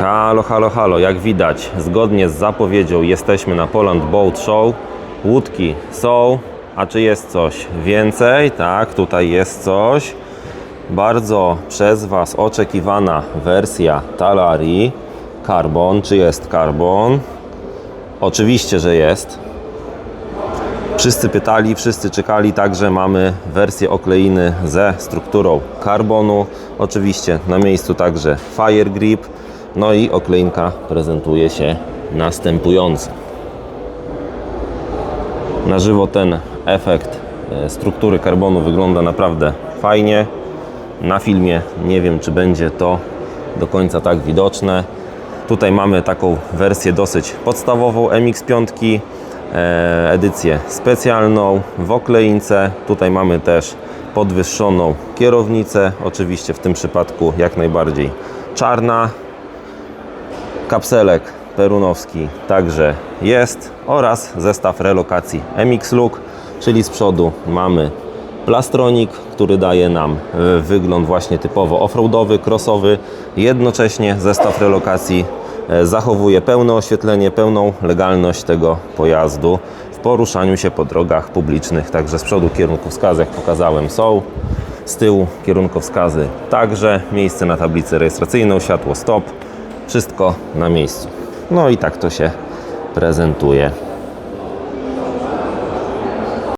Halo, halo, halo, jak widać, zgodnie z zapowiedzią jesteśmy na Poland Boat Show. Łódki są, a czy jest coś więcej? Tak, tutaj jest coś. Bardzo przez Was oczekiwana wersja Talari Carbon. Czy jest Carbon? Oczywiście, że jest. Wszyscy pytali, wszyscy czekali, także mamy wersję okleiny ze strukturą karbonu. Oczywiście na miejscu także Fire Grip. No i okleinka prezentuje się następująco. Na żywo ten efekt e, struktury karbonu wygląda naprawdę fajnie. Na filmie nie wiem, czy będzie to do końca tak widoczne. Tutaj mamy taką wersję dosyć podstawową MX5, e, edycję specjalną w okleince. Tutaj mamy też podwyższoną kierownicę, oczywiście w tym przypadku jak najbardziej czarna. Kapselek perunowski także jest oraz zestaw relokacji MX Look, czyli z przodu mamy plastronik, który daje nam e, wygląd właśnie typowo offroadowy, crossowy. Jednocześnie zestaw relokacji e, zachowuje pełne oświetlenie, pełną legalność tego pojazdu w poruszaniu się po drogach publicznych. Także z przodu kierunkowskazy, jak pokazałem, są. Z tyłu kierunkowskazy także, miejsce na tablicy rejestracyjną, światło stop, wszystko na miejscu. No i tak to się prezentuje.